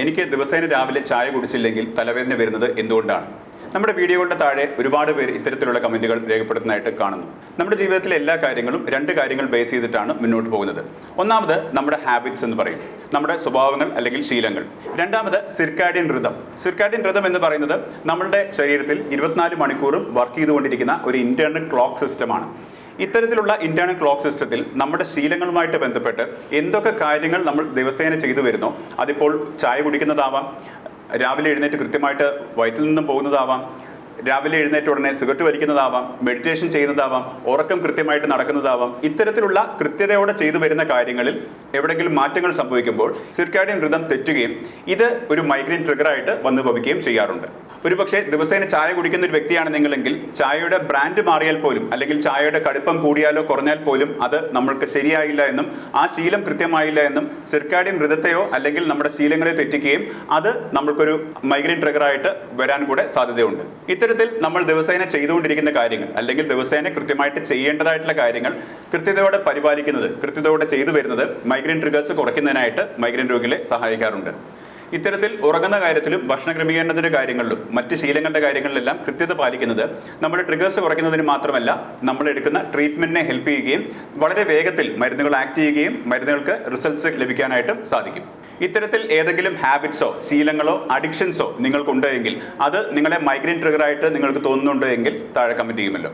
എനിക്ക് ദിവസേന രാവിലെ ചായ കുടിച്ചില്ലെങ്കിൽ തലവേദന വരുന്നത് എന്തുകൊണ്ടാണ്? നമ്മുടെ വീഡിയോകളുടെ താഴെ ഒരുപാട് പേര് ഇത്തരത്തിലുള്ള കമന്റുകൾ രേഖപ്പെടുത്തുന്നതായിട്ട് കാണുന്നു. നമ്മുടെ ജീവിതത്തിലെ എല്ലാ കാര്യങ്ങളും രണ്ട് കാര്യങ്ങൾ ബേസ് ചെയ്തിട്ടാണ് മുന്നോട്ട് പോകുന്നത്. ഒന്നാമത് നമ്മുടെ ഹാബിറ്റ്സ് എന്ന് പറയും. നമ്മുടെ സ്വഭാവങ്ങൾ അല്ലെങ്കിൽ ശീലങ്ങൾ. രണ്ടാമത് സിർക്കാഡിയൻ ഋതം സിർക്കാഡിയൻ ഋതം എന്ന് പറയുന്നത് നമ്മളുടെ ശരീരത്തിൽ ഇരുപത്തിനാല് മണിക്കൂറും വർക്ക് ചെയ്തുകൊണ്ടിരിക്കുന്ന ഒരു ഇന്റേണൽ ക്ലോക്ക് സിസ്റ്റമാണ് ഇത്തരത്തിലുള്ള ഇന്റേണൽ ക്ലോക്ക് സിസ്റ്റത്തിൽ നമ്മുടെ ശീലങ്ങളുമായിട്ട് ബന്ധപ്പെട്ട് എന്തൊക്കെ കാര്യങ്ങൾ നമ്മൾ ദിവസേന ചെയ്തു വരുന്നോ? അതിപ്പോൾ ചായ കുടിക്കുന്നതാവാം രാവിലെ എഴുന്നേറ്റ് കൃത്യമായിട്ട് വയറ്റിൽ നിന്നും പോകുന്നതാവാം രാവിലെ എഴുന്നേറ്റ ഉടനെ സിഗരറ്റ് വലിക്കുന്നതാവാം മെഡിറ്റേഷൻ ചെയ്യുന്നതാവാം ഉറക്കം കൃത്യമായിട്ട് നടക്കുന്നതാവാം ഇത്തരത്തിലുള്ള കൃത്യതയോടെ ചെയ്തു വരുന്ന കാര്യങ്ങളിൽ എവിടെയെങ്കിലും മാറ്റങ്ങൾ സംഭവിക്കുമ്പോൾ സിർക്കാഡിയൻ ഋതം തെറ്റുകയും ഇത് ഒരു മൈഗ്രെയിൻ ട്രിഗറായിട്ട് വന്നു ഭവിക്കുകയും ചെയ്യാറുണ്ട്. ഒരുപക്ഷെ ദിവസേന ചായ കുടിക്കുന്ന ഒരു വ്യക്തിയാണ് നിങ്ങളെങ്കിൽ ചായയുടെ ബ്രാൻഡ് മാറിയാൽ പോലും അല്ലെങ്കിൽ ചായയുടെ കടുപ്പം കൂടിയാലോ കുറഞ്ഞാൽ പോലും അത് നമ്മൾക്ക് ശരിയായില്ല എന്നും ആ ശീലം കൃത്യമായില്ല എന്നും സിർക്കാഡിയൻ ഋതത്തെയോ അല്ലെങ്കിൽ നമ്മുടെ ശീലങ്ങളെ തെറ്റിക്കുകയും അത് നമ്മൾക്കൊരു മൈഗ്രെയിൻ ട്രിഗറായിട്ട് വരാൻ കൂടെ സാധ്യതയുണ്ട്. ഇത്തരത്തിൽ നമ്മൾ ദിവസേന ചെയ്തുകൊണ്ടിരിക്കുന്ന കാര്യങ്ങൾ അല്ലെങ്കിൽ ദിവസേന കൃത്യമായിട്ട് ചെയ്യേണ്ടതായിട്ടുള്ള കാര്യങ്ങൾ കൃത്യതയോടെ പരിപാലിക്കുന്നത് കൃത്യതയോടെ ചെയ്തു വരുന്നത് മൈഗ്രെയിൻ ട്രിഗേഴ്സ് കുറയ്ക്കുന്നതിനായിട്ട് മൈഗ്രെയിൻ രോഗികളെ സഹായിക്കാറുണ്ട്. ഇത്തരത്തിൽ ഉറങ്ങുന്ന കാര്യത്തിലും ഭക്ഷണ ക്രമീകരണത്തിന്റെ കാര്യങ്ങളിലും മറ്റ് ശീലങ്ങളുടെ കാര്യങ്ങളിലെല്ലാം കൃത്യത പാലിക്കുന്നത് നമ്മുടെ ട്രിഗേഴ്സ് കുറയ്ക്കുന്നതിന് മാത്രമല്ല നമ്മൾ എടുക്കുന്ന ട്രീറ്റ്മെന്റിനെ ഹെൽപ്പ് ചെയ്യുകയും വളരെ വേഗത്തിൽ മരുന്നുകൾ ആക്ട് ചെയ്യുകയും മരുന്നുകൾക്ക് റിസൾട്ട്സ് ലഭിക്കാനായിട്ടും സാധിക്കും. ഇത്തരത്തിൽ ഏതെങ്കിലും ഹാബിറ്റ്സോ ശീലങ്ങളോ അഡിക്ഷൻസോ നിങ്ങൾക്കുണ്ടെങ്കിൽ അത് നിങ്ങളെ മൈഗ്രെയിൻ ട്രിഗറായിട്ട് നിങ്ങൾക്ക് തോന്നുന്നുണ്ടെങ്കിൽ താഴെ കമന്റ് ചെയ്യുമല്ലോ.